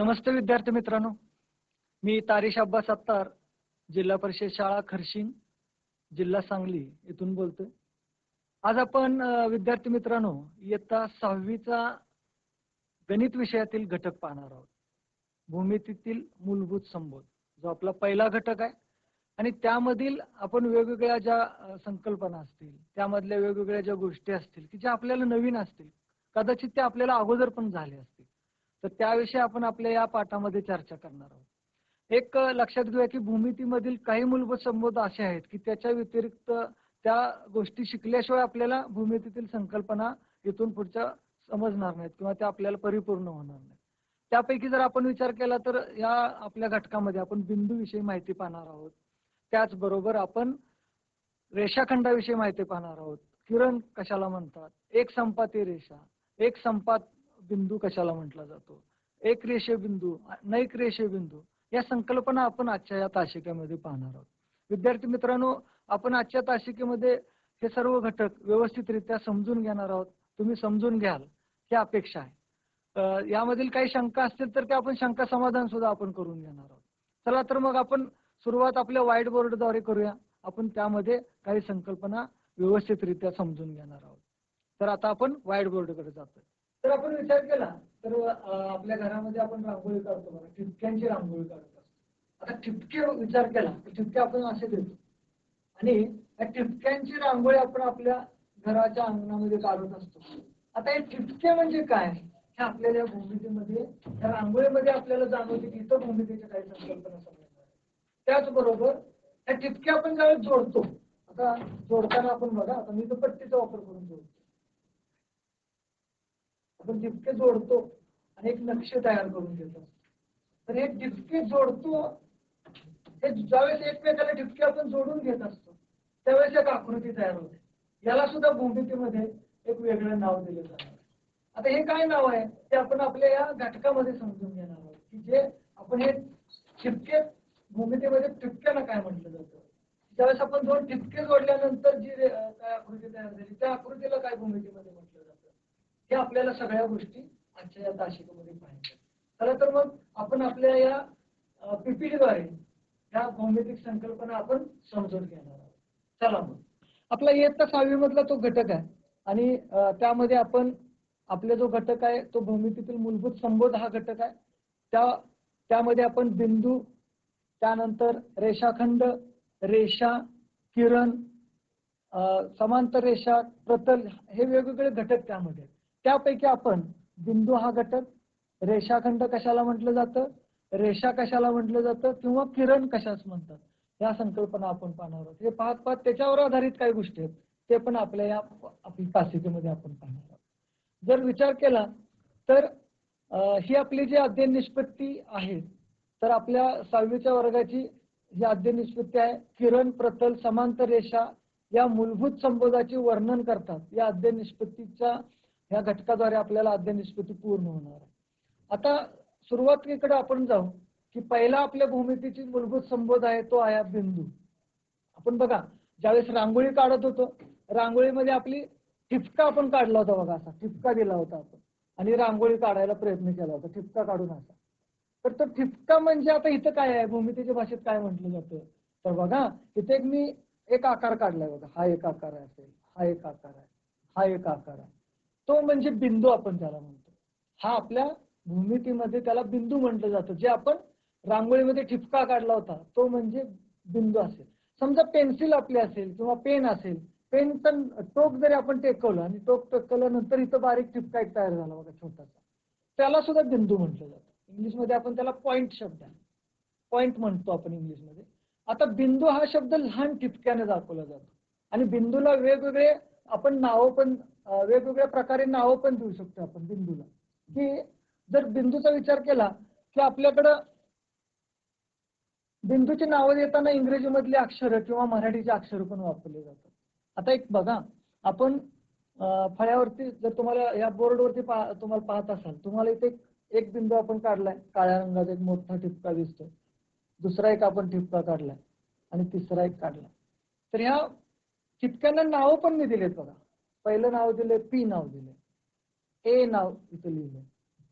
नमस्ते विद्यार्थी मित्रांनो. मी तारीश अब्बास सत्तार जिल्हा परिषद शाळा खर्शिंग जिल्हा सांगली इथून बोलतोय. आज आपण विद्यार्थी मित्रांनो इयत्ता सहावीचा गणित विषयातील घटक पाहणार आहोत. भूमितीतील मूलभूत संबोध जो आपला पहिला घटक आहे. आणि त्यामधील आपण वेगवेगळ्या ज्या संकल्पना असतील त्यामधल्या वेगवेगळ्या ज्या गोष्टी असतील की ज्या आपल्याला नवीन असतील कदाचित त्या आपल्याला अगोदर पण झाल्या असतील. तर त्याविषयी आपण आपल्या या पाठामध्ये चर्चा करणार आहोत. एक लक्षात घेऊया की भूमितीमधील काही मूलभूत संबोध असे आहेत की त्याच्या व्यतिरिक्त त्या गोष्टी शिकल्याशिवाय आपल्याला भूमितीतील संकल्पना इथून पुढच्या समजणार नाहीत किंवा त्या आपल्याला परिपूर्ण होणार नाही त्यापैकी जर आपण विचार केला तर या आपल्या घटकामध्ये आपण बिंदूविषयी माहिती पाहणार आहोत. त्याचबरोबर आपण रेषाखंडाविषयी माहिती पाहणार आहोत. किरण कशाला म्हणतात? एक संपाती रेषा एक संपात बिंदू कशाला म्हटला जातो? एक रेषे बिंदू नैक रेषे बिंदू या संकल्पना आपण आजच्या या तासिकेमध्ये पाहणार आहोत. विद्यार्थी मित्रांनो आपण आजच्या तासिकेमध्ये हे सर्व घटक व्यवस्थितरित्या समजून घेणार आहोत. तुम्ही समजून घ्याल ही अपेक्षा आहे. यामधील काही शंका असतील तर ते आपण शंका समाधान सुद्धा आपण करून घेणार आहोत. चला तर मग आपण सुरुवात आपल्या व्हाईट बोर्डद्वारे करूया. आपण त्यामध्ये काही संकल्पना व्यवस्थितरित्या समजून घेणार आहोत. तर आता आपण व्हाईट बोर्डकडे जातोय. तर आपण विचार केला तर आपल्या घरामध्ये आपण रांगोळी काढतो बघा ठिपक्यांची रांगोळी काढत. असतो आता ठिपके विचार केला तर ठिपके आपण असे देतो. आणि या ठिपक्यांची रांगोळी आपण आपल्या घराच्या अंगणामध्ये काढत असतो. आता हे ठिपके म्हणजे काय? हे आपल्याला या भूमितीमध्ये या रांगोळीमध्ये आपल्याला जाणवते की इतर भूमितीच्या काही संकल्पना समजणार आहेत. त्याचबरोबर या ठिपके आपण ज्यावेळेस जोडतो आता जोडताना आपण बघा आता मी तो पट्टीचा वापर करून जोडतो. आपण जितके जोडतो आणि एक नक्षे तयार करून घेतो. तर हे जितके जोडतो हे ज्यावेळेस एकमेकाला ठिपके आपण जोडून घेत असतो त्यावेळेस एक आकृती तयार होते. याला सुद्धा भूमितीमध्ये एक वेगळं नाव दिलं जाणार आता हे काय नाव आहे? ते आपण आपल्या या घटकामध्ये समजून घेणार आहोत. की जे आपण हे ठिपके भूमितीमध्ये ठिपक्याला काय म्हटलं जातं. ज्यावेळेस आपण दोन ठिपके जोडल्यानंतर जी काय आकृती तयार झाली त्या आकृतीला काय भूमितीमध्ये म्हटलं हे आपल्याला सगळ्या गोष्टी आजच्या या तासिकेमध्ये पाहिजे खरं तर मग आपण आपल्या या पीपीडीद्वारे ह्या भौमितिक संकल्पना आपण समजून घेणार आहोत. चला मग. आपला इयत्ता सहावी मधला तो घटक आहे आणि त्यामध्ये आपण आपला जो घटक आहे तो भूमितीतील मूलभूत संबोध हा घटक आहे. त्या त्यामध्ये आपण बिंदू त्यानंतर रेषाखंड रेषा किरण समांतर रेषा प्रतल हे वेगवेगळे घटक त्यामध्ये आहेत. त्यापैकी आपण बिंदू हा घटक रेषाखंड कशाला म्हटलं जातं? रेषा कशाला म्हटलं जातं? किंवा किरण कशाच म्हणतात? या संकल्पना आपण पाहणार आहोत. हे पाहत पाहत त्याच्यावर आधारित काही गोष्टी आहेत. ते पण आपल्या या आपली तासिकेमध्ये आपण पाहणार आहोत. जर विचार केला तर ही आपली जी अध्ययन निष्पत्ती आहे तर आपल्या सहावीच्या वर्गाची ही अध्ययन निष्पत्ती आहे किरण प्रतल समांतर रेषा या मूलभूत संबोधाचे वर्णन करतात. या अध्ययन निष्पत्तीच्या या घटकाद्वारे आपल्याला अध्ययन निष्पत्ती पूर्ण होणार आहे. आता सुरुवातीकडे आपण जाऊ की पहिला आपल्या भूमितीची मूलभूत संबोध आहे तो आहे बिंदू. आपण बघा ज्यावेळेस रांगोळी काढत होतो रांगोळीमध्ये आपली ठिपका आपण काढला होता बघा असा ठिपका दिला होता आपण. आणि रांगोळी काढायला प्रयत्न केला होता ठिपका काढून असा. तर तो ठिपका म्हणजे आता इथं काय आहे? भूमितीच्या भाषेत काय म्हटलं जातं तर बघा इथे एक मी एक आकार काढलाय बघा. हा एक आकार आहे असेल हा एक आकार आहे हा एक आकार आहे. तो म्हणजे बिंदू आपण त्याला म्हणतो. हा आपल्या भूमितीमध्ये त्याला बिंदू म्हटलं जातं. जे आपण रांगोळीमध्ये ठिपका काढला होता तो म्हणजे बिंदू असेल. समजा पेन्सिल आपली असेल किंवा पेन असेल पेनचं टोक जरी आपण टेकवलं आणि टोक टेकवल्यानंतर इथं बारीक ठिपका एक तयार झाला बघा छोटासा. त्याला सुद्धा बिंदू म्हटलं जातं. इंग्लिशमध्ये आपण त्याला पॉइंट शब्द आहे. पॉइंट म्हणतो आपण इंग्लिशमध्ये. आता बिंदू हा शब्द लहान ठिपक्याने दाखवला जातो. आणि बिंदूला वेगवेगळे आपण नावं पण वेगवेगळ्या प्रकारे नावं पण देऊ शकतो आपण बिंदूला. की जर बिंदूचा विचार केला की आपल्याकडं बिंदूची नावं देताना इंग्रजीमधली अक्षरं किंवा मराठीचे अक्षर पण वापरले जातात. आता एक बघा आपण फळ्यावरती जर तुम्हाला या बोर्डवरती पा तुम्हाला पाहत असाल तुम्हाला इथे एक- बिंदू आपण काढलाय काळ्या रंगाचा एक मोठा ठिपका दिसतोय. दुसरा एक आपण ठिपका काढलाय आणि तिसरा एक काढलाय. तर ह्या ठिपक्यांना नावं पण मी दिलेत बघा. पहिलं नाव दिले पी नाव दिले ए नाव इथे लिहिलंय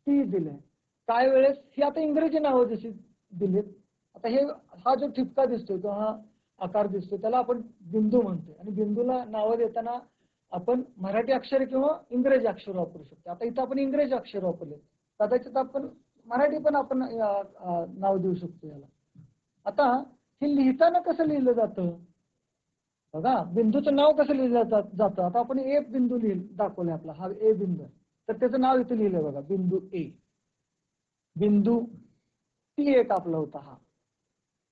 टी दिले काय वेळेस ही आता इंग्रजी नावं जशी दिलीत आता हे हा जो ठिपका दिसतोय तो हा आकार दिसतोय त्याला आपण बिंदू म्हणतोय. आणि बिंदूला नावं देताना आपण मराठी अक्षर किंवा इंग्रजी अक्षर वापरू शकतो. आता इथं आपण इंग्रजी अक्षर वापरले. कदाचित आपण मराठी पण आपण नाव देऊ शकतो याला. आता हे लिहिताना कसं लिहिलं जातं? बघा बिंदूचं नाव कसं लिहिलं जात- जातं? आता आपण ए बिंदू लिहि दाखवलाय आपला हा ए बिंदू तर त्याचं नाव इथे लिहिलंय बघा बिंदू ए. बिंदू पी एक आपला होता हा.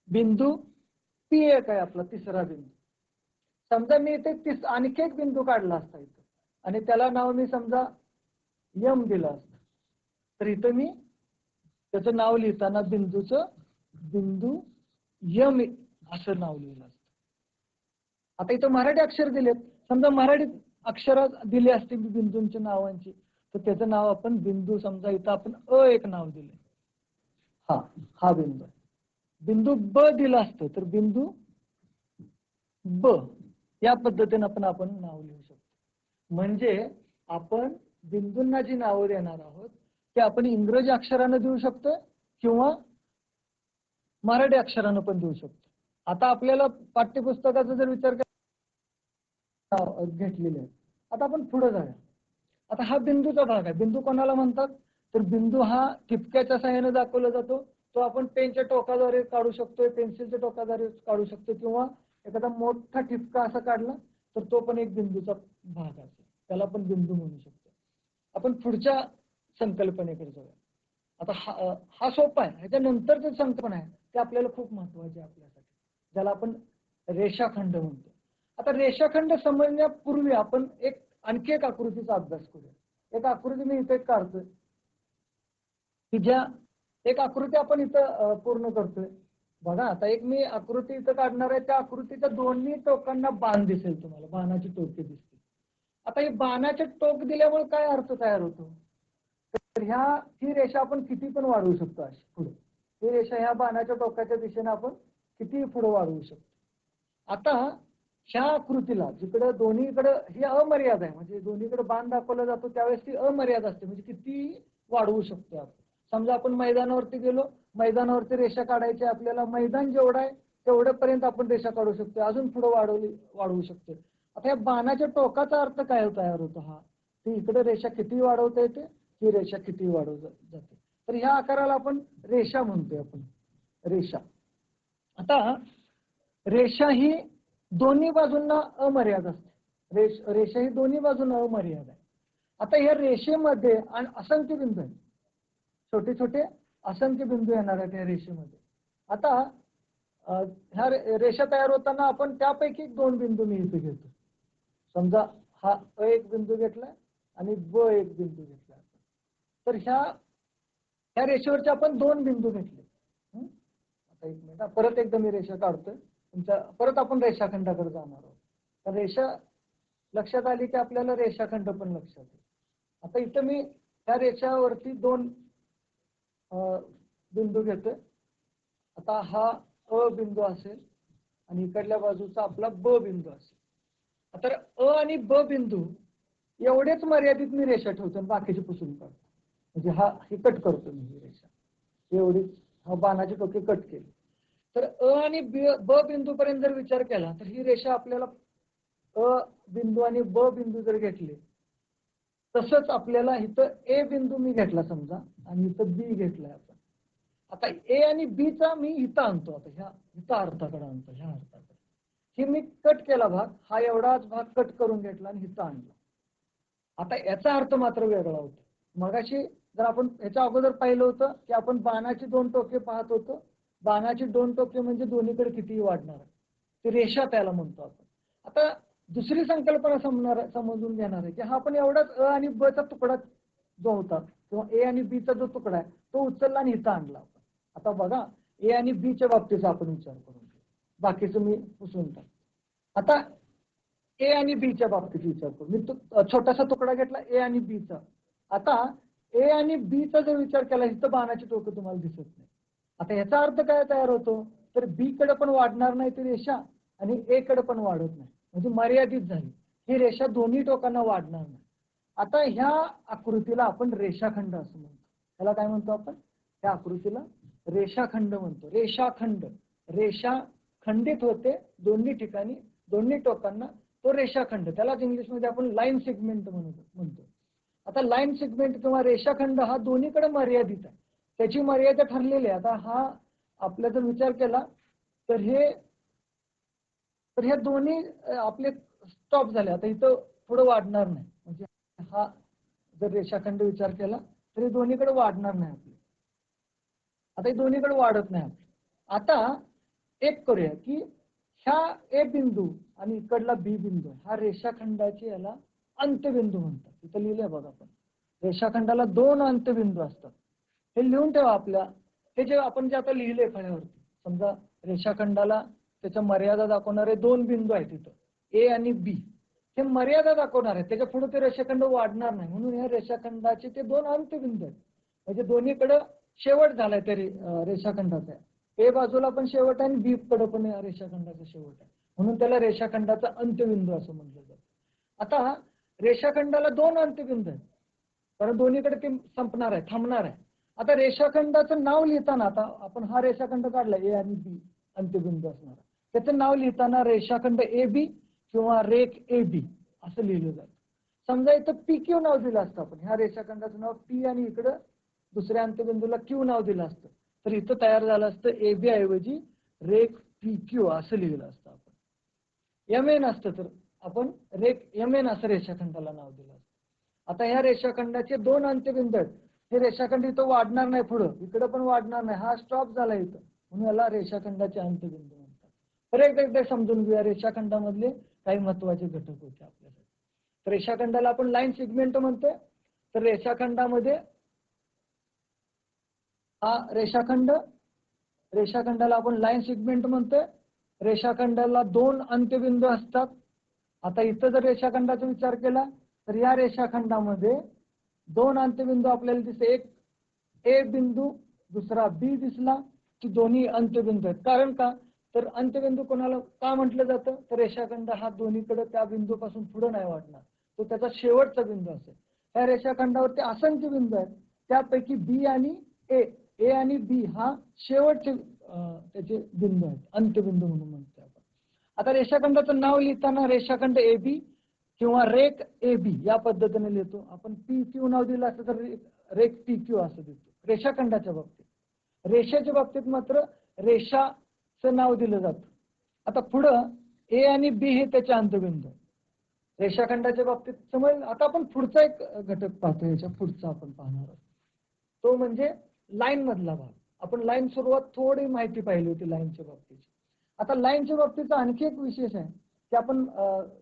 बिंदू पी एक आहे आपला तिसरा बिंदू. समजा मी इथे तिस आणखी एक बिंदू काढला असता इथं. आणि त्याला नाव मी समजा यम दिलं असतं. तर इथं मी त्याचं नाव लिहिताना बिंदूचं बिंदू यम असं नाव लिहिलं असतं. आता इथं मराठी अक्षर दिलेत. समजा मराठी अक्षर दिली असतील बिंदूंच्या नावांची तर त्याचं नाव आपण बिंदू समजा इथं आपण अ एक नाव दिले हा हा बिंदू बिंदू ब दिला असतं तर बिंदू ब या पद्धतीने आपण आपण नाव लिहू शकतो. म्हणजे आपण बिंदूंना जी नावं देणार आहोत ते आपण इंग्रजी अक्षरानं देऊ शकतो किंवा मराठी अक्षरानं पण देऊ शकतो आता आपल्याला पाठ्यपुस्तकाचा जर विचार घेतलेले आहे. आता आपण पुढे जाऊया. आता हा बिंदूचा भाग आहे. बिंदू कोणाला म्हणतात? तर बिंदू हा ठिपक्याच्या सहाय्याने दाखवला जातो. तो आपण पेनच्या टोकाद्वारे काढू शकतोय पेन्सिलच्या टोकाद्वारे काढू शकतो किंवा एखादा मोठा ठिपका असा काढला तर तो पण एक बिंदूचा भाग असेल त्याला आपण बिंदू म्हणू शकतो. आपण पुढच्या संकल्पनेकडे जाऊया. आता हा हा सोपा आहे. ह्याच्यानंतर जे संकल्पना आहे. ते आपल्याला खूप महत्वाची आहे आपल्यासाठी. ज्याला आपण रेषाखंड म्हणतो. आता रेषाखंड समजण्यापूर्वी आपण एक आणखी एक आकृतीचा अभ्यास करूया. एक आकृती मी इथे काढतोय. की ज्या एक आकृती आपण इथं पूर्ण करतोय. बघा आता एक मी आकृती इथं काढणार आहे त्या आकृतीच्या दोन्ही टोकांना बाण दिसेल तुम्हाला. बाणाची टोके दिसतील. आता हे बाणाचे टोक दिल्यामुळे काय अर्थ तयार होतो? तर ह्या ही रेषा आपण किती पण वाढवू शकतो अशी पुढे. ही रेषा ह्या बाणाच्या टोकाच्या दिशेने आपण किती पुढे वाढवू शकतो. आता ह्या आकृतीला जिकडं दोन्हीकडं ही अमर्याद आहे म्हणजे दोन्हीकडे बाण दाखवला जातो त्यावेळेस ती अमर्याद असते. म्हणजे किती वाढवू शकतो आपण. समजा आपण मैदानावरती गेलो मैदानावरती रेषा काढायची आपल्याला मैदान जेवढं आहे तेवढ्यापर्यंत आपण रेषा काढू शकतो अजून पुढे वाढवली वाढवू शकतो आता या बाणाच्या टोकाचा अर्थ काय हो- तयार होतो हा? ती इकडे रेषा किती वाढवता येते ही रेषा किती वाढव जाते. तर ह्या आकाराला आपण रेषा म्हणतोय आपण. रेषा. आता रेषा ही दोन्ही बाजूंना अमर्याद असते. रेष रेषा ही दोन्ही बाजूंना अमर्याद आहे. आता ह्या रेषेमध्ये आणि असंख्य बिंदू आहेत. छोटे छोटे असंख्य बिंदू येणार आहेत या रेषेमध्ये. आता ह्या रेषा तयार होताना आपण त्यापैकी दोन बिंदू मी इथे घेतो. समजा हा अ एक बिंदू घेतलाय आणि ब एक बिंदू घेतलाय. तर ह्या ह्या रेषेवरचे आपण दोन बिंदू घेतले. आता एक मिनिट परत एकदा मी रेषा काढतोय. तुमच्या परत आपण रेषाखंडाकडे जाणार आहोत. तर रेषा लक्षात आली की आपल्याला रेषाखंड पण लक्षात येईल. आता इथं मी ह्या रेषावरती दोन बिंदू घेतोय. आता हा अ बिंदू असेल आणि इकडल्या बाजूचा आपला ब बिंदू असेल. तर अ आणि ब बिंदू एवढेच मर्यादित मी रेषा ठेवतो आणि बाकीचे पुसून काढतो. म्हणजे हा हे कट करतो मी ही रेषा. एवढीच हा बाणाची टोके कट केली. तर अ आणि ब बिंदू पर्यंत जर विचार केला तर ही रेषा आपल्याला अ बिंदू आणि ब बिंदू जर घेतले तसंच आपल्याला इथं ए बिंदू मी घेतला समजा आणि इथं बी घेतलाय आपण. आता ए आणि बी चा मी इथं आणतो आता ह्या इथं अर्थाकडे आणतो ह्या अर्थाकडे. हे मी कट केला भाग हा एवढाच भाग कट करून घेतला आणि इथं आणला. आता याचा अर्थ मात्र वेगळा होतो. मगाशी जर आपण याच्या अगोदर पाहिलं होतं की आपण बाणाची दोन टोके पाहत होतो बाणाची दोन टोके म्हणजे दोन्हीकडे कितीही वाढणार. ते ती रेषा त्याला म्हणतो आपण. आता दुसरी संकल्पना समजणार समजून घेणार आहे की हा आपण एवढाच अ आणि ब चा तुकडा जो होता किंवा ए आणि बी चा जो तुकडा आहे तो उचलला आणि इथं आणला आपण. आता बघा ए आणि बी च्या बाबतीचा आपण विचार करून घेऊ. बाकीचं मी पुसून टाक आता ए आणि बी च्या बाबतीत विचार करू. मी छोटासा तुकडा घेतला ए आणि बी चा आता ए आणि बी चा जर विचार केला इथं बाणाची टोकं तुम्हाला दिसत नाही. आता याचा अर्थ काय तयार होतो? तर बी कडे पण वाढणार नाही ती रेषा आणि ए कडे पण वाढत नाही. म्हणजे मर्यादित झाली. ही रेषा दोन्ही टोकांना वाढणार नाही. आता ह्या आकृतीला आपण रेषाखंड असं म्हणतो. त्याला काय म्हणतो आपण? त्या आकृतीला रेषाखंड म्हणतो. रेषाखंड. रेषा खंडित होते दोन्ही ठिकाणी दोन्ही टोकांना तो रेषाखंड. त्यालाच इंग्लिशमध्ये आपण लाईन सेगमेंट म्हणतो म्हणतो. आता लाईन सेगमेंट किंवा रेषाखंड हा दोन्हीकडे मर्यादित आहे. त्याची मर्यादा ठरलेली आहे. आता हा आपला जर विचार केला तर हे तर हे दोन्ही आपले स्टॉप झाले. आता इथं थोडं वाढणार नाही. म्हणजे हा जर रेषाखंड विचार केला तर हे दोन्हीकडे वाढणार नाही आपले. आता हे दोन्हीकडे वाढत नाही आपले. आता एक करूया की ह्या ए बिंदू आणि इकडला बी बिंदू हा रेषाखंडाचे याला अंत्यबिंदू म्हणतात. इथं लिहिले बघा आपण. रेषाखंडाला दोन अंत्यबिंदू असतात. हे लिहून ठेवा आपल्या. हे जे आपण जे आता लिहिले फळ्यावरती समजा रेषाखंडाला त्याच्या मर्यादा दाखवणारे दोन बिंदू आहेत तिथं ए आणि बी. हे मर्यादा दाखवणार आहेत. त्याच्या पुढे ते रेषाखंड वाढणार नाही. म्हणून या रेषाखंडाचे ते दोन अंत्यबिंदू आहेत. म्हणजे दोन्हीकडे शेवट झालाय ते रेषाखंडाचा. ए बाजूला पण शेवट आहे आणि बी कडे पण या रेषाखंडाचा शेवट आहे. म्हणून त्याला रेषाखंडाचा अंत्यबिंदू असं म्हटलं जातं. आता रेषाखंडाला दोन अंत्यबिंदू आहेत. कारण दोन्हीकडे ते संपणार आहे थांबणार आहे. आता रेषाखंडाचं नाव लिहिताना आता आपण हा रेषाखंड काढला ए आणि बी अंत्यबिंदू असणार. त्याचं नाव लिहिताना रेषाखंड ए बी किंवा रेख ए बी असं लिहिलं जातं. समजा इथं पी क्यू नाव दिलं असतं आपण. ह्या रेषाखंडाचं नाव पी आणि इकडं दुसऱ्या अंत्यबिंदूला क्यू नाव दिलं असतं. तर इथं तयार झालं असतं ए बी ऐवजी रेख पी क्यू असं लिहिलं असतं आपण. एम एन असतं तर आपण रेख एम एन असं रेषाखंडाला नाव दिलं असतं. आता ह्या रेषाखंडाचे दोन अंत्यबिंदू आहेत. हे रेषाखंड इथं वाढणार नाही पुढं. इकडं पण वाढणार नाही. हा स्टॉप झाला इथं. म्हणून याला रेषाखंडाचे अंत्यबिंदू म्हणतात. तर एकदा एकदा समजून घेऊया. रेषाखंडामधले काही महत्त्वाचे घटक होते आपल्यासाठी. तर रेषाखंडाला आपण लाईन सेगमेंट म्हणतोय. तर रेषाखंडामध्ये हा रेषाखंड रेषाखंडाला आपण लाईन सेगमेंट म्हणतोय. रेषाखंडाला दोन अंत्यबिंदू असतात. आता इथं जर रेषाखंडाचा विचार केला तर या रेषाखंडामध्ये दोन अंत्यबिंदू आपल्याला दिसले एक ए बिंदू दुसरा बी दिसला की दोन्ही अंत्यबिंदू आहेत. कारण का? तर अंत्यबिंदू कोणाला का म्हटलं जातं? तर रेषाखंड हा दोन्हीकडे त्या बिंदूपासून पुढे नाही वाटणार तो त्याचा शेवटचा बिंदू असेल. त्या रेषाखंडावरती असंख्य बिंदू आहेत. त्यापैकी बी आणि ए ए आणि बी हा शेवटचे त्याचे बिंदू आहेत. अंत्यबिंदू म्हणून म्हणतो आपण. आता रेषाखंडाचं नाव लिहिताना रेषाखंड ए बी किंवा रेक ए बी या पद्धतीने लिहितो. आपण पी क्यू नाव दिलं असतं तर रेक पी क्यू असं देतो रेषाखंडाच्या बाबतीत. रेषेच्या बाबतीत मात्र रेषाचं नाव दिलं जातं. आता पुढं ए आणि बी हे त्याचे अंतबिंदू रेषाखंडाच्या बाबतीत समज आता आपण पुढचा एक घटक पाहतो याच्या पुढचा आपण पाहणार आहोत. तो म्हणजे लाईन मधला भाग. आपण लाईन सुरुवात थोडी माहिती पाहिली होती लाईनच्या बाबतीची आता लाईनच्या बाबतीचा आणखी एक विशेष आहे. की आपण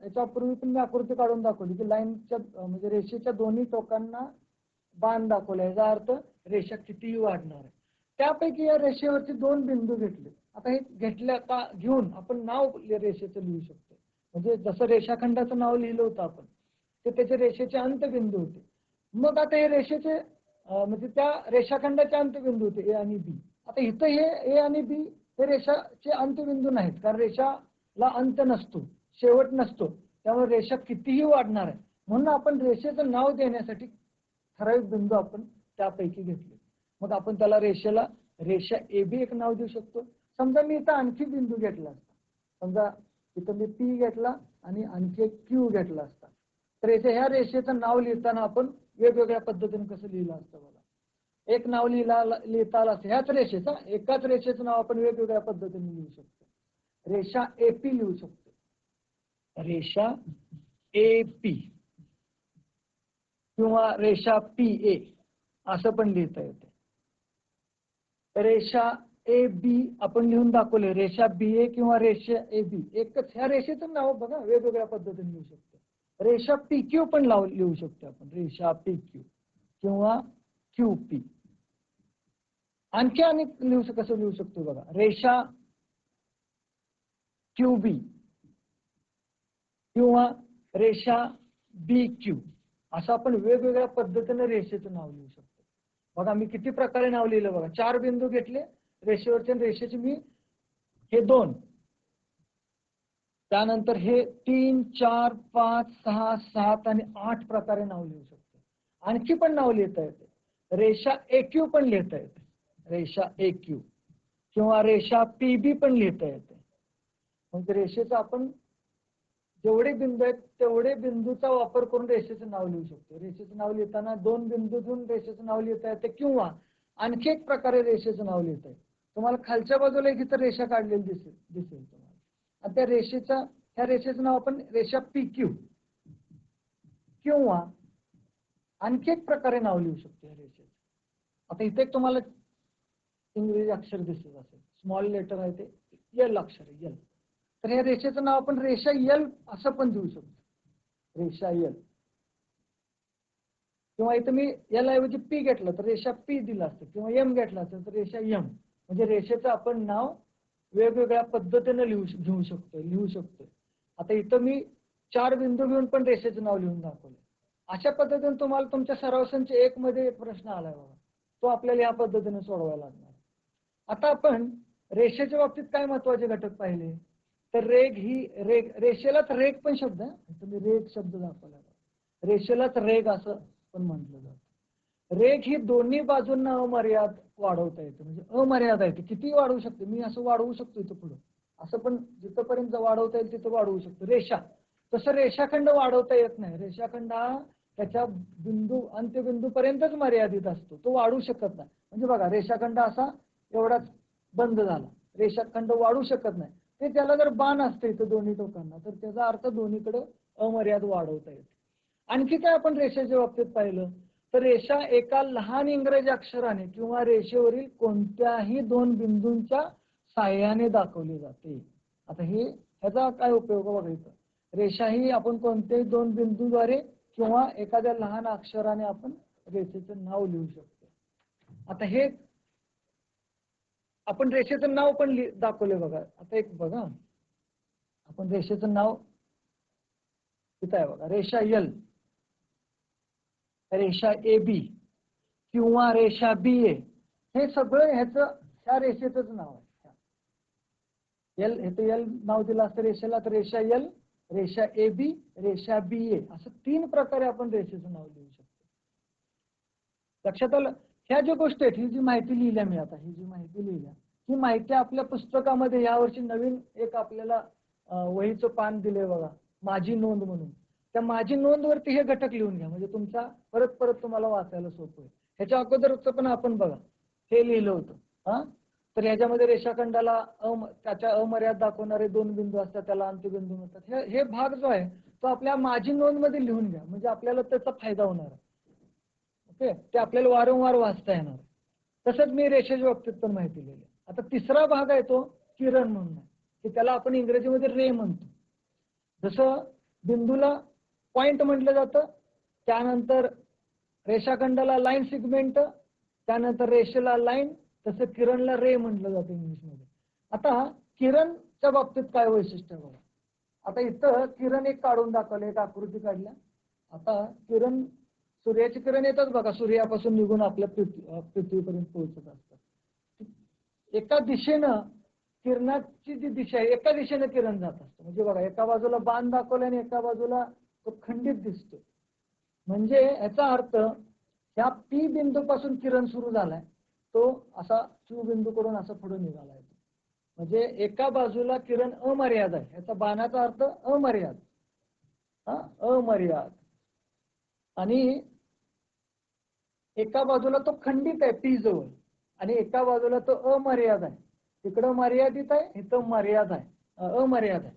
याच्यापूर्वी पण मी आकृती काढून दाखवली की लाईनच्या म्हणजे रेषेच्या दोन्ही टोकांना बाण दाखवला. याचा अर्थ रेषा कितीही वाढणार आहे. त्यापैकी या रेषेवरती दोन बिंदू घेतले. आता हे घेतल्या का घेऊन आपण नाव रेषेचं लिहू शकतो. म्हणजे जसं रेषाखंडाचं नाव लिहिलं होतं आपण ते त्याचे रेषेचे अंतबिंदू होते. मग आता हे रेषेचे म्हणजे त्या रेषाखंडाचे अंतबिंदू होते ए आणि बी. आता इथं हे ए आणि बी हे रेषाचे अंतबिंदू नाहीत कारण रेषाला अंत नसतो. शेवट नसतो. त्यामुळे रेषा कितीही वाढणार आहे. म्हणून आपण रेषेचं नाव देण्यासाठी ठराविक बिंदू आपण त्यापैकी घेतले. मग आपण त्याला रेषेला रेषा ए बी एक नाव देऊ शकतो. समजा मी इथं आणखी बिंदू घेतला असता. समजा इथं मी पी घेतला आणि आणखी एक क्यू घेतला असता. तर इथे ह्या रेषेचं नाव लिहिताना आपण वेगवेगळ्या पद्धतीने कसं लिहिलं असतं बघा. एक नाव लिहिला लिहिता आलं असतं. ह्याच रेषेचा एकाच रेषेचं नाव आपण वेगवेगळ्या पद्धतीने लिहू शकतो. रेषा एपी लिहू शकतो. रेषा ए पी किंवा रेषा पी ए असं पण लिहिता येते. रेषा ए बी आपण लिहून दाखवले रेषा बी ए किंवा रेषा ए बी एकच ह्या रेषेचं नाव बघा वेगवेगळ्या पद्धतीने लिहू शकतो. रेषा पी क्यू पण लाव लिहू शकतो आपण. रेषा पी क्यू किंवा क्यू पी आणखी आणि लिहू कसं लिहू शकतो बघा. रेषा क्यू बी किंवा रेषा बी क्यू असं आपण वेगवेगळ्या पद्धतीने रेषेचं नाव लिहू शकतो. बघा मी किती प्रकारे नाव लिहिलं बघा. चार बिंदू घेतले रेषेवरचे रेषेचे मी हे दोन. त्यानंतर हे तीन चार पाच सहा सात आणि आठ प्रकारे नाव लिहू शकतो. आणखी पण नाव लिहिता येते. रेषा एक्यू पण लिहिता येते. रेषा ए क्यू किंवा रेषा पी बी पण लिहिता येते. म्हणजे रेषेचं आपण जेवढे बिंदू आहेत तेवढे बिंदूचा वापर करून रेषेचं नाव लिहू शकतो. रेषेचं नाव लिहिताना दोन बिंदूतून रेषेचं नाव लिहिता येते किंवा आणखी एक प्रकारे रेषेचं नाव लिहिता येते. तुम्हाला खालच्या बाजूला एक इथं रेषा काढलेली दिसेल दिसेल तुम्हाला. आणि त्या रेषेचा ह्या रेषेचं नाव आपण रेषा पी क्यू किंवा आणखी एक प्रकारे नाव लिहू शकतो या रेषेचं. आता इथे तुम्हाला इंग्रजी अक्षर दिसत असेल. स्मॉल लेटर आहे ते. यल अक्षर आहे यल तर या रेषेचं नाव आपण रेषा यल असं पण देऊ शकतो. रेषा यल किंवा इथं मी एल ऐवजी पी घेतलं तर रेषा पी दिला असतं. किंवा एम घेतला असतं तर रेषा एम म्हणजे रेषेचं आपण नाव वेगवेगळ्या पद्धतीने लिहू घेऊ शकतोय लिहू शकतोय. आता इथं मी चार बिंदू घेऊन पण रेषेचं नाव लिहून दाखवलं अशा पद्धतीने तुम्हाला तुमच्या सरावसांचे एक मध्ये प्रश्न आलाय बाबा तो आपल्याला या पद्धतीने सोडवायला लागणार. आता आपण रेषेच्या बाबतीत काय महत्त्वाचे घटक पाहिले? तर रेग ही रेग रेषेलाच रेग पण शब्द आहे. तुम्ही रेग शब्द दाखवला. रेषेलाच रेग असं पण म्हटलं जातं. रेग ही दोन्ही बाजूंना अमर्याद वाढवता येते. म्हणजे अमर्याद आहे किती वाढवू शकते. मी असं वाढवू शकतो इथं पुढं. असं पण जिथपर्यंत वाढवता येईल तिथं वाढवू शकतो. रेषा. तसं रेषाखंड वाढवता येत नाही. रेषाखंड हा त्याच्या बिंदू अंत्यबिंदू पर्यंतच मर्यादित असतो. तो वाढू शकत नाही. म्हणजे बघा रेषाखंड असा एवढाच बंद झाला. रेषाखंड वाढू शकत नाही. ते त्याला जर बाण असतं इथं दोन्ही टोकांना तर त्याचा अर्थ दोन्हीकडे अमर्याद वाढवता येते. आणखी काय आपण रेषेच्या बाबतीत पाहिलं? तर रेषा एका लहान इंग्रजी अक्षराने किंवा रेषेवरील कोणत्याही दोन बिंदूंच्या साह्याने दाखवली जाते. आता हे ह्याचा काय उपयोग बघायचा रेषा ही आपण कोणत्याही दोन बिंदूद्वारे किंवा एखाद्या लहान अक्षराने आपण रेषेचं नाव लिहू शकतो. आता हे आपण रेषेचं नाव पण दाखवले बघा. आता एक बघा. आपण रेषेचं नाव इथं आहे बघा. रेषा यल रेषा ए बी किंवा रेषा बी ए हे सगळं ह्याच ह्या रेषेचंच नाव आहे. एल हे तर एल नाव दिलं असतं रेषेला तर रेषा यल रेषा ए बी रेषा बी ए असं तीन प्रकारे आपण रेषेचं नाव लिहू शकतो. लक्षात आलं? ह्या ज्या गोष्टी आहेत ही जी माहिती लिहिल्या मी आता ही जी माहिती लिहिल्या ही माहिती आपल्या पुस्तकामध्ये यावर्षी नवीन एक आपल्याला वहीचं पान दिलंय बघा माझी नोंद म्हणून. त्या माझी नोंद वरती हे घटक लिहून घ्या म्हणजे तुमचा परत परत तुम्हाला वाचायला सोपं आहे ह्याच्या अगोदरच पण आपण बघा हे लिहिलं होतं हा? तर ह्याच्यामध्ये रेषाखंडाला अम त्याच्या अमर्याद दाखवणारे दोन बिंदू असतात त्याला अंत्यबिंदू म्हणतात. हे हे भाग जो आहे तो आपल्या माझी नोंदमध्ये लिहून घ्या म्हणजे आपल्याला त्याचा फायदा होणार आहे. ओके? ते आपल्याला वारंवार वाचता येणार. तसंच मी रेषेच्या बाबतीत पण माहिती लिहिली आता तिसरा भाग आहे तो किरण म्हणून की त्याला आपण इंग्रजीमध्ये रे म्हणतो. जसं बिंदूला पॉइंट म्हटलं जातं त्यानंतर रेषाखंडाला लाईन सिगमेंट त्यानंतर रेषेला लाईन तसं किरणला रे म्हटलं जातं इंग्लिशमध्ये. आता किरणच्या बाबतीत काय वैशिष्ट्य आहे बघा. आता इथं किरण एक काढून दाखवलं एक आकृती काढल्या. आता किरण सूर्याची किरण येतात बघा सूर्यापासून निघून आपल्या पृथ्वी पृथ्वीपर्यंत पोहोचत असतात. एका दिशेनं किरणाची जी दिशा आहे एका दिशेनं किरण जात असतं. म्हणजे बघा एका बाजूला बाण दाखवला आणि एका बाजूला तो खंडित दिसतो म्हणजे याचा अर्थ ह्या पी बिंदूपासून किरण सुरू झालाय तो असा क्यू बिंदूकडून असा पुढे निघालाय. म्हणजे एका बाजूला किरण अमर्याद आहे. याचा बाणाचा अर्थ अमर्याद. हा अमर्याद. आणि एका बाजूला तो खंडित आहे पी जवळ आणि एका बाजूला तो अमर्याद आहे. तिकडं मर्यादित आहे इथं मर्याद आहे. अमर्याद आहे.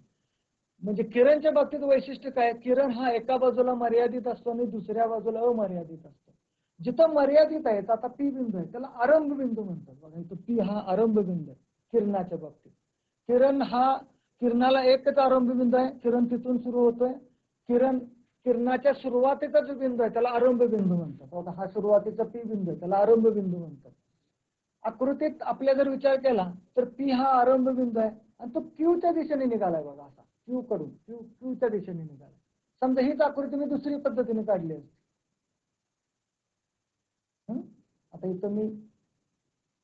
म्हणजे किरणच्या बाबतीत वैशिष्ट्य काय? किरण हा एका बाजूला मर्यादित असतो आणि दुसऱ्या बाजूला अमर्यादित असतो. जिथं मर्यादित आहे आता पी बिंदू आहे. त्याला आरंभ बिंदू म्हणतात. बघा इथं पी हा आरंभ बिंदू आहे किरणाच्या बाबतीत. किरण हा किरणाला एकच आरंभ बिंदू आहे. किरण तिथून सुरू होतोय. किरण किरणाच्या सुरुवातीचा जो बिंदू आहे त्याला आरंभ बिंदू म्हणतात. बघा हा सुरुवातीचा पी बिंदू आहे त्याला आरंभ बिंदू म्हणतात. आकृतीत आपल्या जर विचार केला तर पी हा आरंभ बिंदू आहे आणि तो क्यूच्या दिशेने निघालाय बघा असा. क्यू कडून क्यू क्यूच्या दिशेने निघालाय. समजा हीच आकृती मी दुसरी पद्धतीने काढली असते. आता इथं मी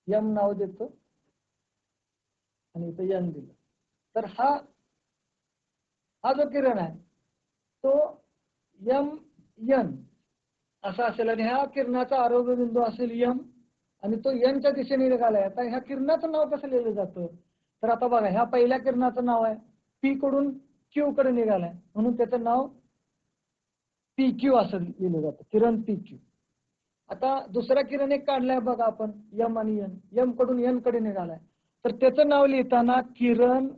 यम नाव देतो आणि इथं यन दिलं. तर हा हा जो किरण आहे तो यम यन. असा असेल आणि ह्या किरणाचा आरोग्य बिंदू असेल यम आणि तो यनच्या दिशेने निघालाय. आता ह्या किरणाचं नाव कसं लिहिलं जातं? तर आता बघा ह्या पहिल्या किरणाचं नाव आहे. पी कडून क्यू कडे निघालाय. म्हणून त्याचं नाव पी क्यू असं लिहिलं जातं. किरण पी क्यू आता दुसरा किरण एक काढलाय बघा आपण. यम आणि यन. यमकडून यनकडे निघालाय. तर त्याचं नाव लिहिताना किरण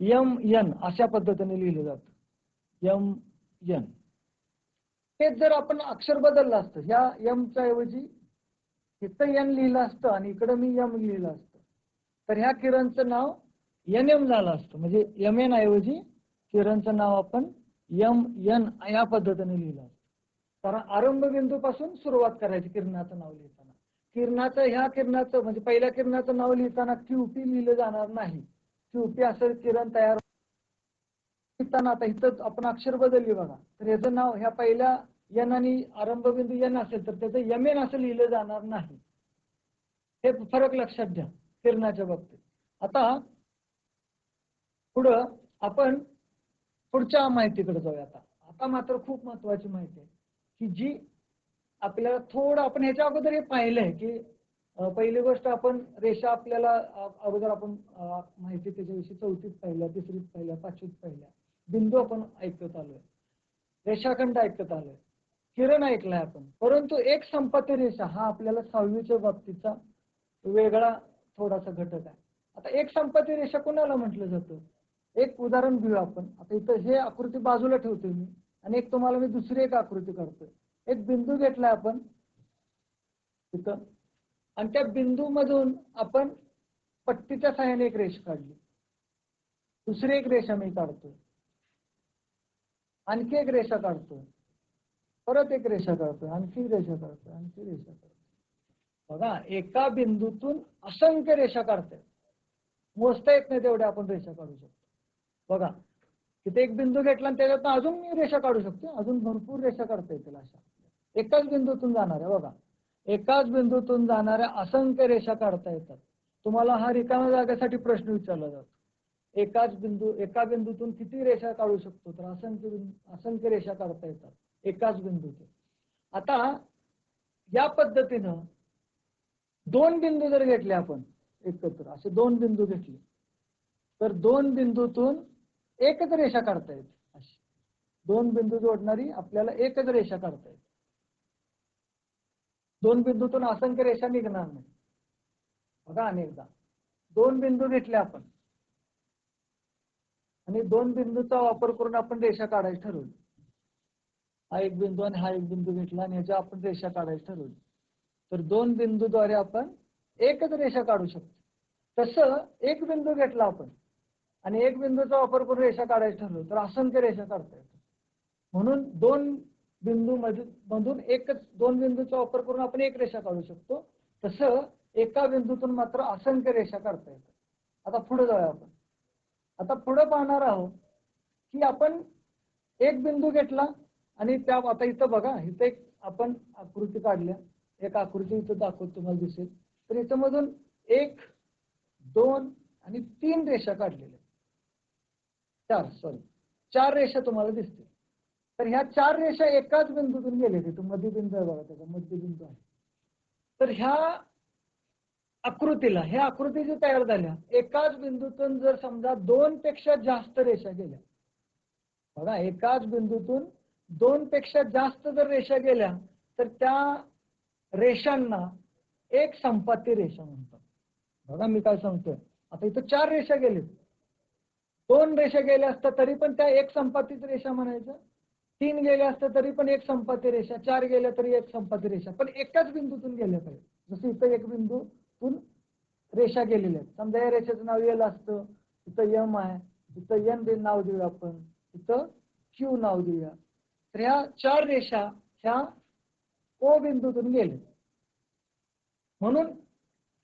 यम यन अशा पद्धतीने लिहिलं जातं. यम एन तेच जर आपण अक्षर बदललं असतं ह्या यमच्या ऐवजी इथं यन लिहिलं असतं आणि इकडं मी यम लिहिलं असतं. तर ह्या किरणचं नाव एन एम झालं असतं. म्हणजे एम एन ऐवजी किरणचं नाव आपण यम यन या पद्धतीने लिहिलं असतं. कारण आरंभ बिंदूपासून सुरुवात करायची किरणाचं नाव लिहिताना. किरणाचं ह्या किरणाचं म्हणजे पहिल्या किरणाचं नाव लिहिताना क्यूपी लिहिलं जाणार नाही. क्यूपी असं किरण तयार लिहिताना आता इथं आपण अक्षर बदलली बघा. तर याचं नाव ह्या पहिल्या यन आणि आरंभ बिंदू यन असेल तर त्याचं एन असं लिहिलं जाणार नाही. हे फरक लक्षात घ्या किरणाच्या बाबतीत. आता पुढं आपण पुढच्या माहितीकडे जाऊया आता. आता मात्र खूप महत्वाची माहिती आहे की जी आपल्याला थोडं आपण ह्याच्या अगोदर हे पाहिलंय की पहिली गोष्ट आपण रेषा आपल्याला अगोदर आपण माहिती त्याच्याविषयी चौथीत पाहिल्या तिसरीत पाहिल्या पाचवीत पाहिल्या. बिंदू आपण ऐकत आलोय. रेषाखंड ऐकत आलोय. किरण ऐकलाय आपण. परंतु एक संपत्ती रेषा हा आपल्याला सहावीच्या बाबतीचा वेगळा थोडासा घटक आहे. आता एक संपत्ती रेषा कोणाला म्हटलं जातं? एक उदाहरण घेऊ आपण. आता इथं हे आकृती बाजूला ठेवतोय मी आणि एक तुम्हाला मी दुसरी एक आकृती काढतोय. एक बिंदू घेतलाय आपण. इथं. आणि त्या बिंदू मधून आपण पट्टीच्या सहाय्याने एक रेष काढली. दुसरी एक रेषा मी काढतोय. आणखी एक रेषा काढतोय परत एक रेषा काढतोय आणखी रेषा काढतोय आणखी रेषा काढतोय बघा एका बिंदूतून असंख्य रेषा काढतोय मोजता येत नाही तेवढ्या आपण रेषा काढू शकतो. बघा तिथे एक बिंदू घेतला आणि त्याच्यातून अजून मी रेषा काढू शकतो. अजून भरपूर रेषा काढता येतील अशा. एकाच बिंदूतून जाणाऱ्या बघा. एकाच बिंदूतून जाणाऱ्या असंख्य रेषा काढता येतात. तुम्हाला हा रिकाम्या जागेसाठी प्रश्न विचारला जातो. एकाच बिंदू एका बिंदूतून किती रेषा काढू शकतो? तर असंख्य असंख्य रेषा काढता येतात. एकाच बिंदूतून आता या पद्धतीनं दोन बिंदू जर घेतले आपण एकत्र असे दोन बिंदू घेतले तर दोन बिंदूतून एकच रेषा काढता येते. अशी. दोन बिंदू जोडणारी आपल्याला एकच रेषा काढता येते. दोन बिंदूतून असंख्य रेषा निघणार नाही. बघा अनेकदा. दोन बिंदू घेतले आपण आणि दोन बिंदूचा वापर करून आपण रेषा काढायची ठरवली. हा एक बिंदू आणि हा एक बिंदू घेतला आणि याच्या आपण रेषा काढायची ठरवली. तर दोन बिंदूद्वारे आपण एकच रेषा काढू शकतो. तसं एक बिंदू घेतला आपण आणि एक बिंदूचा वापर करून रेषा काढायची ठरवलं तर असंख्य रेषा काढता येतात. म्हणून दोन बिंदू मधून एकच दोन बिंदूचा वापर करून आपण एक रेषा काढू शकतो. तसं एका बिंदूतून मात्र असंख्य रेषा काढता येतात. आता पुढे जाऊया आपण. आता पुढे पाहणार आहोत की आपण एक बिंदू घेतला आणि त्या आता इथं बघा इथं एक आपण आकृती काढल्या. एक आकृती इथं दाखवत तुम्हाला दिसेल. तर याच्यामधून एक दोन आणि तीन रेषा काढलेल्या चार सॉरी चार रेषा तुम्हाला दिसतील. तर ह्या चार रेषा एकाच बिंदूतून गेले तिथं मध्यबिंदू आहे बघा त्याचा मध्यबिंदू आहे. तर ह्या आकृतीला ह्या आकृती जी तयार झाल्या. एकाच बिंदूतून जर समजा दोन पेक्षा जास्त रेषा गेल्या बघा एकाच बिंदूतून दोन पेक्षा जास्त जर रेषा गेल्या तर त्या रेषांना एक संपाती रेषा म्हणतात. बघा मी काय सांगतोय. आता इथं चार रेषा गेलेत दोन रेषा गेल्या असतात तरी पण त्या एक संपातीच रेषा म्हणायचं. तीन गेल्या असतात तरी पण एक संपाती रेषा. चार गेल्या तरी एक संपाती रेषा. पण एकाच बिंदूतून गेल्या पाहिजे जसं इथं एक बिंदू बिंदूतून रेषा गेलेल्या आहेत. समजा या रेषेचं नाव एल असतं तिथं यम आहे इथं एन बी नाव देऊया आपण तिथं क्यू नाव देऊया. तर ह्या चार रेषा ह्या ओ बिंदूतून गेल्या. म्हणून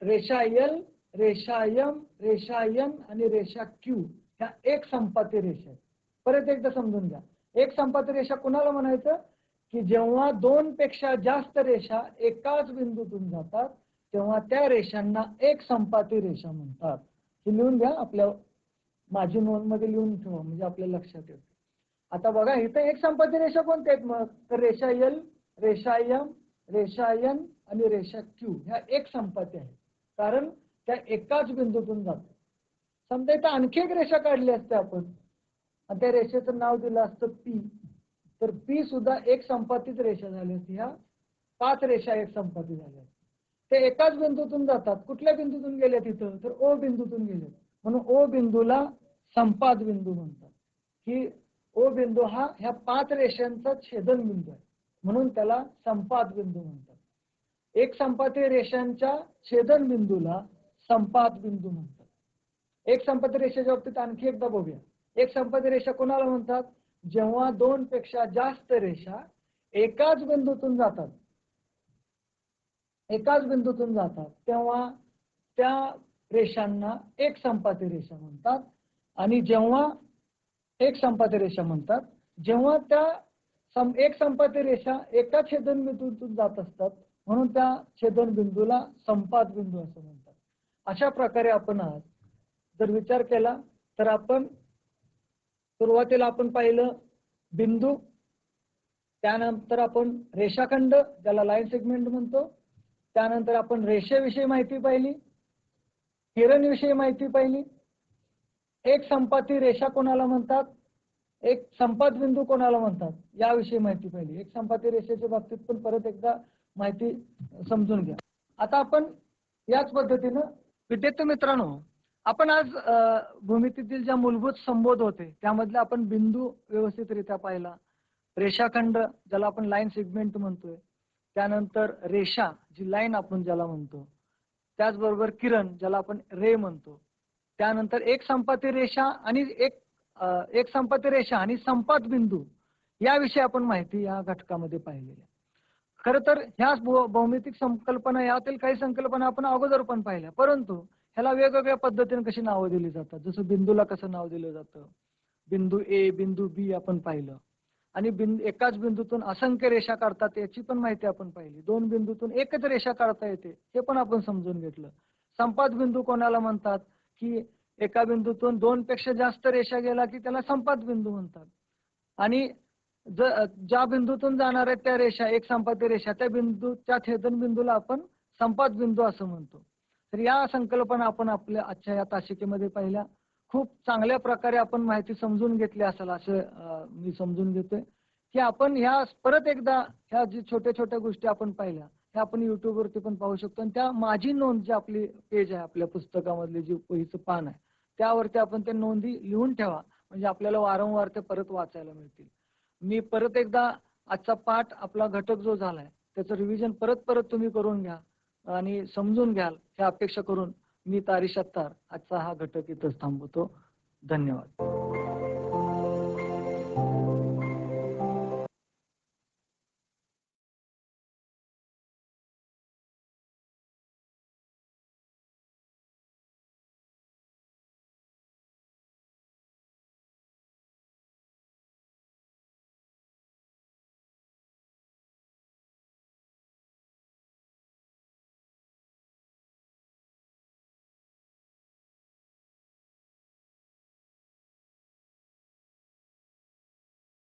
रेषा एल रेषा यम रेषा एन आणि रेषा क्यू ह्या एक संपाती रेषा आहेत. परत एकदा समजून घ्या. एक संपाती रेषा कुणाला म्हणायचं? की जेव्हा दोन पेक्षा जास्त रेषा एकाच बिंदूतून जातात तेव्हा त्या रेषांना एक संपाती रेषा म्हणतात. हे लिहून घ्या आपल्या माझी नोंदमध्ये लिहून ठेवा म्हणजे आपल्या लक्षात येते. आता बघा इथं एक संपाती रेषा कोणत्या आहेत मग? तर रेषा एल रेषा यम रेषा एन आणि रेषा क्यू ह्या एक संपाती आहे कारण त्या एकाच बिंदूतून जातात. समजा इथं आणखी एक रेषा काढली असते आपण. आणि त्या रेषेचं नाव दिलं असतं पी तर पी सुद्धा एक संपातीच रेषा झाली असती. ह्या पाच रेषा एक संपाती झाल्या ते एकाच बिंदूतून जातात. कुठल्या बिंदूतून गेले तिथं? तर ओ बिंदूतून गेले. म्हणून ओ बिंदूला संपाद बिंदू म्हणतात. की ओ बिंदू हा ह्या पाच रेषांचा छेदन बिंदू आहे. म्हणून त्याला संपाद बिंदू म्हणतात. एक संपाती रेषांच्या छेदन बिंदूला संपाद बिंदू म्हणतात. एक संपाती रेषेच्या बाबतीत आणखी एकदा बघूया. एक संपाती रेषा कोणाला म्हणतात? जेव्हा दोन पेक्षा जास्त रेषा एकाच बिंदूतून जातात. एकाच बिंदूतून जातात. तेव्हा त्या रेषांना एक संपाती रेषा म्हणतात. आणि जेव्हा एक संपाती रेषा म्हणतात जेव्हा त्या सम एक संपाती रेषा एका छेदन बिंदूतून जात असतात म्हणून त्या छेदन बिंदूला संपाद बिंदू असं म्हणतात. अशा प्रकारे आपण आज जर विचार केला तर आपण सुरुवातीला आपण पाहिलं बिंदू त्यानंतर आपण रेषाखंड ज्याला लाईन सेगमेंट म्हणतो त्यानंतर आपण रेषेविषयी माहिती पाहिली किरणविषयी माहिती पाहिली. एक संपाती रेषा कोणाला म्हणतात? एक संपात बिंदू कोणाला म्हणतात? याविषयी माहिती पाहिली. एक संपाती रेषेच्या बाबतीत पण परत एकदा माहिती समजून घ्या. आता आपण याच पद्धतीनं विद्यार्थी मित्रांनो आपण आज भूमितीतील ज्या मूलभूत संबोध होते त्यामधले आपण बिंदू व्यवस्थितरित्या पाहिला. रेषाखंड ज्याला आपण लाईन सेगमेंट म्हणतोय. त्यानंतर रेषा जी लाईन आपण ज्याला म्हणतो त्याचबरोबर किरण ज्याला आपण रे म्हणतो. त्यानंतर एक संपाती रेषा आणि एक एक संपाती रेषा आणि संपात बिंदू याविषयी आपण माहिती या घटकामध्ये पाहिलेली खर तर ह्या भौमितिक संकल्पना यातील काही संकल्पना आपण अगोदर पण पाहिल्या. परंतु ह्याला वेगवेगळ्या पद्धतीने कशी नावं दिली जातात? जसं बिंदूला कसं नाव दिलं जातं? बिंदू ए बिंदू बी आपण पाहिलं. आणि बिंदू एकाच बिंदूतून असंख्य रेषा काढतात याची पण माहिती आपण पाहिली. दोन बिंदूतून एकच रेषा काढता येते हे पण आपण समजून घेतलं. संपात बिंदू कोणाला म्हणतात? की एका बिंदूतून दोन पेक्षा जास्त रेषा गेला की त्याला संपात बिंदू म्हणतात. आणि ज ज्या बिंदूतून जाणार आहेत त्या रेषा एक संपाती रेषा त्या बिंदू त्या छेदन बिंदूला आपण संपात बिंदू असं म्हणतो. तर या संकल्पना आपण आपल्या आजच्या या तासिकेमध्ये पाहिल्या. खूप चांगल्या प्रकारे आपण माहिती समजून घेतली असेल असं मी समजून घेतोय. की आपण ह्या परत एकदा ह्या जे छोट्या छोट्या गोष्टी आपण पाहिल्या ह्या आपण युट्यूब वरती पण पाहू शकतो. आणि त्या माझी नोंद जी आपली पेज आहे आपल्या पुस्तकामधली जी पहिचं पान आहे त्यावरती आपण त्या नोंदी लिहून ठेवा. म्हणजे आपल्याला वारंवार ते परत वाचायला मिळतील. मी परत एकदा आजचा पाठ आपला घटक जो झालाय त्याचं रिव्हिजन परत परत तुम्ही करून घ्या आणि समजून घ्याल ह्या अपेक्षा करून मी तारी सत्तार आजचा हा घटक इथंच थांबवतो. धन्यवाद.